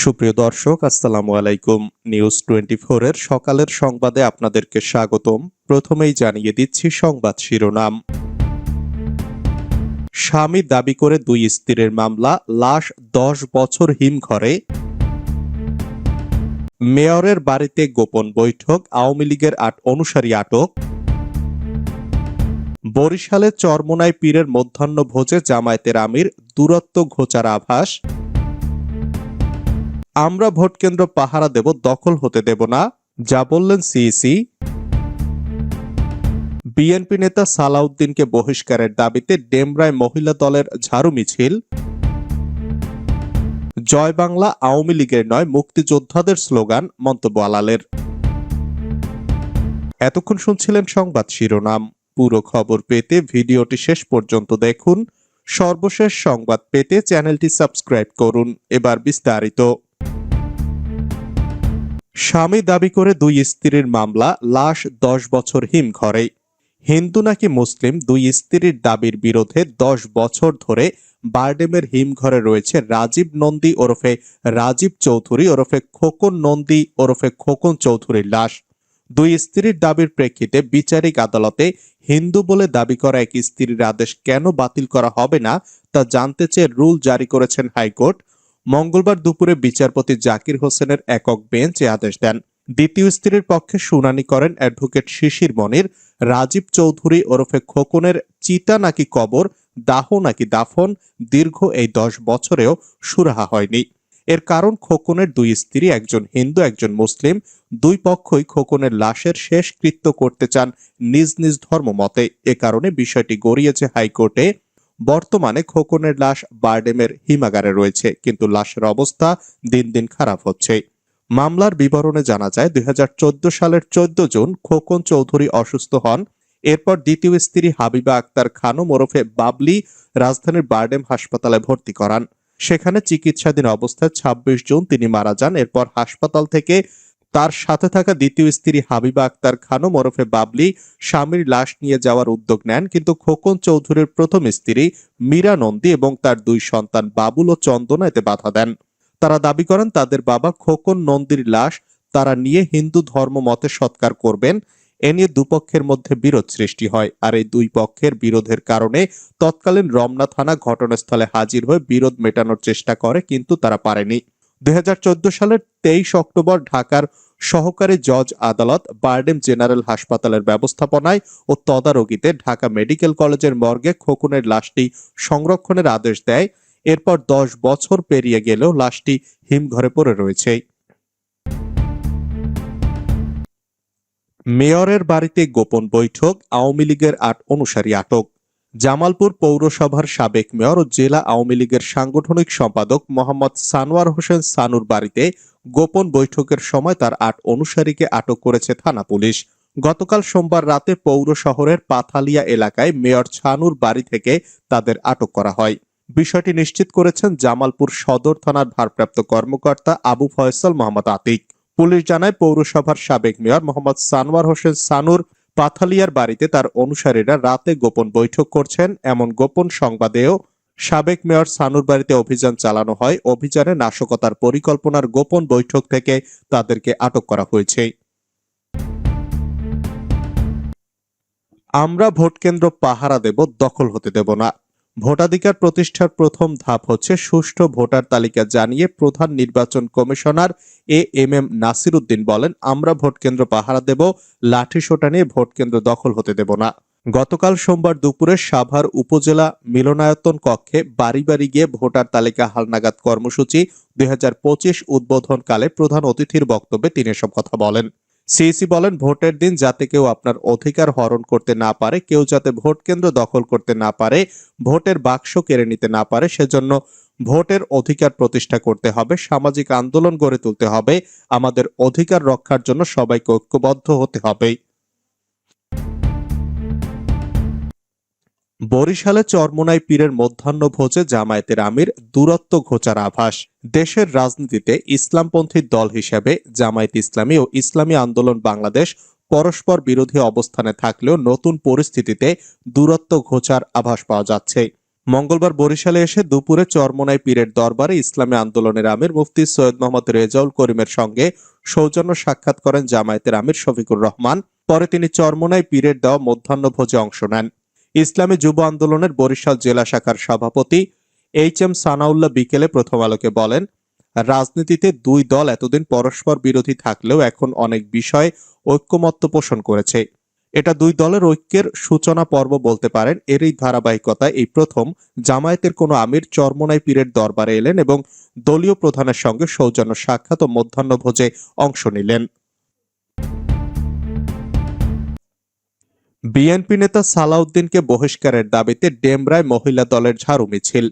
সুপ্রিয় দর্শক, আসসালামু আলাইকুম। নিউজ টোয়েন্টি এর সকালের সংবাদে আপনাদেরকে স্বাগতম। প্রথমেই জানিয়ে দিচ্ছি সংবাদ শিরোনাম। স্বামী দাবি করে দুই স্ত্রীর মামলা, লাশ দশ বছর হিমঘরে। মেয়রের বাড়িতে গোপন বৈঠক, আওয়ামী লীগের আট অনুসারী আটক। বরিশালে চরমোনায় পীরের মধ্যাহ্ন ভোজে জামায়াতের আমির, দূরত্ব ঘোচার আভাস। আমরা ভোট কেন্দ্র পাহারা দেব, দখল হতে দেব না, যা বললেন সিইসি। বিএনপি নেতা সালাউদ্দিনকে বহিষ্কারের দাবিতে ডেমরায় মহিলা দলের ঝাড়ু মিছিল। জয় বাংলা আওয়ামী লীগের নয়, মুক্তিযোদ্ধাদের স্লোগান মন্তব্য আলালের। এতক্ষণ শুনছিলেন সংবাদ শিরোনাম। পুরো খবর পেতে ভিডিওটি শেষ পর্যন্ত দেখুন। সর্বশেষ সংবাদ পেতে চ্যানেলটি সাবস্ক্রাইব করুন। এবার বিস্তারিত। স্বামী দাবি করে দুই স্ত্রীর মামলা লাশ দশ বছর হিমঘরে। হিন্দু নাকি মুসলিম দুই স্ত্রীর দাবির বিরোধে দশ বছর ধরে বারডেমের হিমঘরে রয়েছে রাজীব নন্দী ওরফে রাজীব চৌধুরী ওরফে খোকন নন্দী ওরফে খোকন চৌধুরীর লাশ। দুই স্ত্রীর দাবির প্রেক্ষিতে বিচারিক আদালতে হিন্দু বলে দাবি করা এক স্ত্রীর আদেশ কেন বাতিল করা হবে না তা জানতে চেয়ে রুল জারি করেছেন হাইকোর্ট। মঙ্গলবার দুপুরে বিচারপতি জাকির হোসেনের একক বেঞ্চ এ আদেশ দেন। দ্বিতীয় স্ত্রীর পক্ষে শুনানি করেন অ্যাডভোকেট শিশির মনির, রাজীব চৌধুরী ওরফে খোকনের চিতা নাকি কবর, দাহ নাকি দাফন, দীর্ঘ এই দশ বছরেও সুরাহা হয়নি। এর কারণ খোকনের দুই স্ত্রী, একজন হিন্দু, একজন মুসলিম, দুই পক্ষই খোকনের লাশের শেষ কৃত্য করতে চান নিজ নিজ ধর্ম মতে এ কারণে বিষয়টি গড়িয়েছে হাইকোর্টে। বর্তমানে খোকনের লাশ বারডেমের হিমাগারে রয়েছে, কিন্তু লাশের অবস্থা দিন দিন খারাপ হচ্ছে। মামলার বিবরণে জানা যায়, দুই সালের চোদ্দ জুন খোকন চৌধুরী অসুস্থ হন। এরপর দ্বিতীয় স্ত্রী হাবিবা আক্তার খানম ওরফে বাবলি রাজধানীর বারডেম হাসপাতালে ভর্তি করান। সেখানে চিকিৎসাধীন অবস্থায় ২৬ জুন তিনি মারা যান। এরপর হাসপাতাল থেকে তার সাথে থাকা দ্বিতীয় স্ত্রী হাবিবা আক্তার খানম ওরফে বাবলি স্বামীর লাশ নিয়ে যাওয়ার উদ্যোগ নেন, কিন্তু খোকন চৌধুরীর প্রথম স্ত্রী মীরা নন্দী এবং তার দুই সন্তান বাবুল ও চন্দনা এতে বাধা দেন। তারা দাবি করেন, তাদের বাবা খোকন নন্দীর লাশ তারা নিয়ে হিন্দু ধর্ম মতে সৎকার করবেন, এ নিয়ে দুপক্ষের মধ্যে বিরোধ সৃষ্টি হয়। আর এই দুই পক্ষের বিরোধের কারণে তৎকালীন রমনা থানা ঘটনাস্থলে হাজির হয়ে বিরোধ মেটানোর চেষ্টা করে, কিন্তু তারা পারেনি। দুই হাজার চোদ্দ সালের তেইশ অক্টোবর ঢাকার সহকারী জজ আদালত বারডেম জেনারেল হাসপাতালের ব্যবস্থাপনায় ও তদারকিতে ঢাকা মেডিকেল কলেজের মর্গে খোকনের লাশটি সংরক্ষণের আদেশ দেয়। এরপর দশ বছর পেরিয়ে গেলেও লাশটি হিমঘরে পড়ে রয়েছে। মেয়রের বাড়িতে গোপন বৈঠক, আওয়ামী লীগের আট অনুসারী আটক। জামালপুর পৌরসভার সাবেক মেয়র ও জেলা আওয়ামী লীগের সাংগঠনিক সম্পাদক মোহাম্মদ সানোয়ার হোসেন সানুর বাড়িতে গোপন বৈঠকের সময় তার আট অনুসারীকে আটক করেছে থানা পুলিশ। গতকাল সোমবার রাতে পৌর শহরের পাথালিয়া এলাকায় মেয়র ছানুর বাড়ি থেকে তাদের আটক করা হয়। বিষয়টি নিশ্চিত করেছেন জামালপুর সদর থানার ভারপ্রাপ্ত কর্মকর্তা আবু ফয়সাল মোহাম্মদ আতিক। পুলিশ জানায়, পৌরসভার সাবেক মেয়র মোহাম্মদ সানোয়ার হোসেন সানুর পাথালিয়ার বাড়িতে তার অনুসারীরা রাতে গোপন বৈঠক করছেন। এমন গোপন সংবাদেও সাবেক মেয়র সানুর বাড়িতে অভিযান চালানো হয়। অভিযানে নাশকতার পরিকল্পনার গোপন বৈঠক থেকে তাদেরকে আটক করা হয়েছে। আমরা ভোট কেন্দ্র পাহারা দেব, দখল হতে দেব না। ভোটাধিকার প্রতিষ্ঠার প্রথম ধাপ হচ্ছে সুষ্ঠু ভোটার তালিকা জানিয়ে প্রধান নির্বাচন commissioner A M M Nasir Uddin বলেন, আমরা ভোট কেন্দ্র পাহারা দেব, লাঠি সোটা নিয়ে ভোট কেন্দ্র দখল হতে দেব না। গতকাল সোমবার দুপুরে সাভার উপজেলা মিলনায়তন কক্ষে বাড়ি বাড়ি গিয়ে ভোটার তালিকা হালনাগাদ কর্মসূচি দুই হাজার পঁচিশ উদ্বোধনকালে প্রধান অতিথির বক্তব্যে তিনি এসব কথা বলেন। সিইসি বলেন, ভোটের দিন যাতে কেউ আপনার অধিকার হরণ করতে না পারে, কেউ যাতে ভোট কেন্দ্র দখল করতে না পারে, ভোটের বাক্স কেড়ে নিতে না পারে, সেজন্য ভোটের অধিকার প্রতিষ্ঠা করতে হবে, সামাজিক আন্দোলন গড়ে তুলতে হবে, আমাদের অধিকার রক্ষার জন্য সবাইকে ঐক্যবদ্ধ হতে হবে। বরিশালে চরমোনাই পীরের মধ্যাহ্ন ভোজে জামায়াতের আমির দূরত্ব ঘোচার আভাস। দেশের রাজনীতিতে ইসলামপন্থী দল হিসেবে জামায়াত ইসলামী ও ইসলামী আন্দোলন বাংলাদেশ পরস্পর বিরোধী অবস্থানে থাকলেও নতুন পরিস্থিতিতে দূরত্ব ঘোচার আভাস পাওয়া যাচ্ছে। মঙ্গলবার বরিশালে এসে দুপুরে চরমোনাই পীরের দরবারে ইসলামী আন্দোলনের আমির মুফতি সৈয়দ মোহাম্মদ রেজাউল করিমের সঙ্গে সৌজন্য সাক্ষাৎ করেন জামায়াতের আমির শফিকুর রহমান। পরে তিনি চরমোনাই পীরের দেওয়া মধ্যাহ্নভোজে অংশ নেন। ইসলামী যুব আন্দোলনের বরিশাল জেলা শাখার সভাপতি এইচ এম সানাউল্লাহ বিকেলে প্রথম আলোকে বলেন, রাজনীতিতে দুই দল এতদিন পরস্পর বিরোধী থাকলেও এখন অনেক বিষয়ে ঐক্যমত্য পোষণ করেছে। এটা দুই দলের ঐক্যের সূচনা পর্ব বলতে পারেন, এরই ধারাবাহিকতায় এই প্রথম জামায়াতের কোনো আমির চরমোনাই পীরের দরবারে এলেন এবং দলীয় প্রধানের সঙ্গে সৌজন্য সাক্ষাৎ ও মধ্যাহ্নভোজে অংশ নিলেন। বিএনপি নেতা সালাউদ্দিনকে বহিষ্কারের দাবিতে ডেমরায় মহিলা দলের ঝাড়ু মিছিল।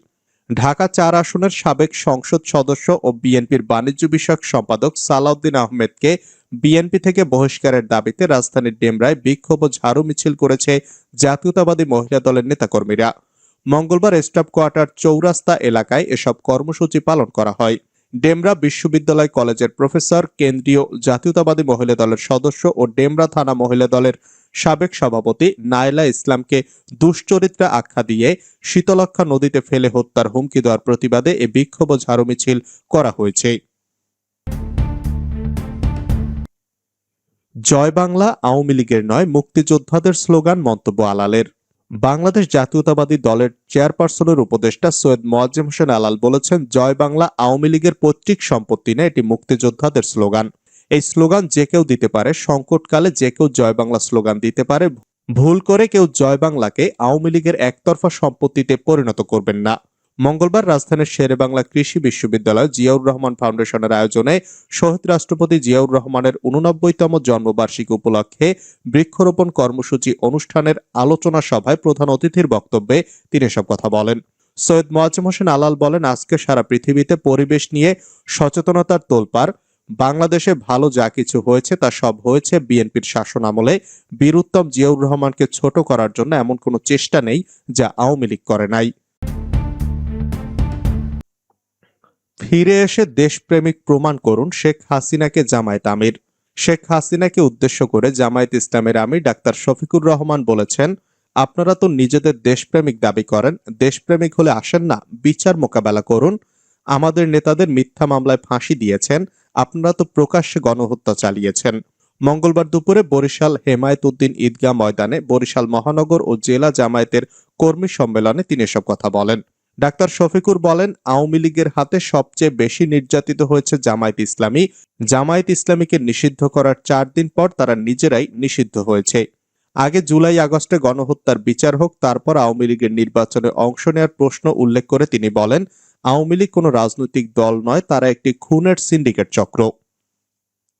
ঢাকা চার আসনের সাবেক সংসদ সদস্য ও বিএনপির বাণিজ্য বিষয়ক সম্পাদক সালাউদ্দিন আহমেদকে বিএনপি থেকে বহিষ্কারের দাবিতে রাজধানীর ডেমরায় বিক্ষোভ ঝাড়ু মিছিল করেছে জাতীয়তাবাদী মহিলা দলের নেতাকর্মীরা। মঙ্গলবার স্টাফ কোয়ার্টার চৌরাস্তা এলাকায় এসব কর্মসূচি পালন করা হয়। ডেমরা বিশ্ববিদ্যালয় কলেজের প্রফেসর, কেন্দ্রীয় জাতীয়তাবাদী মহিলা দলের সদস্য ও ডেমরা থানা মহিলা দলের সাবেক সভাপতি নাইলা ইসলামকে দুশ্চরিত্রা আখ্যা দিয়ে শীতলক্ষা নদীতে ফেলে হত্যার হুমকি দেওয়ার প্রতিবাদে এ বিক্ষোভ ঝাড়ু মিছিল করা হয়েছে। জয় বাংলা আওয়ামী লীগের নয়, মুক্তিযোদ্ধাদের স্লোগান মন্তব্য আলালের। বাংলাদেশ জাতীয়তাবাদী দলের চেয়ারপারসনের উপদেষ্টা সৈয়দ মোয়াজ্জেম হোসেন আলাল বলেছেন, জয় বাংলা আওয়ামী লীগের পৈতৃক সম্পত্তি না এটি মুক্তিযোদ্ধাদের স্লোগান। এই স্লোগান যে কেউ দিতে পারে, সংকটকালে যে কেউ জয় বাংলা স্লোগান দিতে পারে, ভুল করে কেউ জয় বাংলাকে আওয়ামী লীগের একতরফা সম্পত্তিতে পরিণত করবেন না। মঙ্গলবার রাজধানীর শেরে বাংলা কৃষি বিশ্ববিদ্যালয় জিয়াউর রহমান ফাউন্ডেশনের আয়োজনে শহীদ রাষ্ট্রপতি জিয়াউর রহমানের উননব্বইতম জন্মবার্ষিকী উপলক্ষে বৃক্ষরোপণ কর্মসূচি অনুষ্ঠানের আলোচনা সভায় প্রধান অতিথির বক্তব্যে তিনি এসব কথা বলেন। সৈয়দ মোয়াজ্জেম হোসেন আলাল বলেন, আজকে সারা পৃথিবীতে পরিবেশ নিয়ে সচেতনতার তোলপাড়, বাংলাদেশে ভালো যা কিছু হয়েছে তা সব হয়েছে বিএনপির শাসন আমলে। বীরুত্তম জিয়াউর রহমানকে ছোট করার জন্য এমন কোনো চেষ্টা নেই যা আওয়ামী লীগ করে নাই। ফিরে এসে দেশপ্রেমিক প্রমাণ করুন শেখ হাসিনাকে জামায়াত আমির। শেখ হাসিনাকে উদ্দেশ্য করে জামায়াত ইসলামের আমির ডাক্তার শফিকুর রহমান বলেছেন, আপনারা তো নিজেদের দেশপ্রেমিক দাবি করেন, দেশপ্রেমিক হলে আসেন না, বিচার মোকাবেলা করুন। আমাদের নেতাদের মিথ্যা মামলায় ফাঁসি দিয়েছেন, আপনারা তো প্রকাশ্যে গণহত্যা চালিয়েছেন। মঙ্গলবার দুপুরে বরিশাল হেমায়েত উদ্দিন ঈদগাহ ময়দানে বরিশাল মহানগর ও জেলা জামায়াতের কর্মী সম্মেলনে তিনি এসব কথা বলেন। ডাক্তার শফিকুর বলেন, আওয়ামী লীগের হাতে সবচেয়ে বেশি নির্যাতিত হয়েছে জামায়াত ইসলামী। জামায়াত ইসলামীকে নিষিদ্ধ করার চার দিন পর তারা নিজেরাই নিষিদ্ধ হয়েছে। আগে জুলাই, আগস্টে গণহত্যার বিচার হোক, তারপর আওয়ামী লীগের নির্বাচনে অংশ নেওয়ার প্রশ্ন উল্লেখ করে তিনি বলেন, আওয়ামী লীগ কোনো রাজনৈতিক দল নয়, তারা একটি খুনের সিন্ডিকেট চক্র।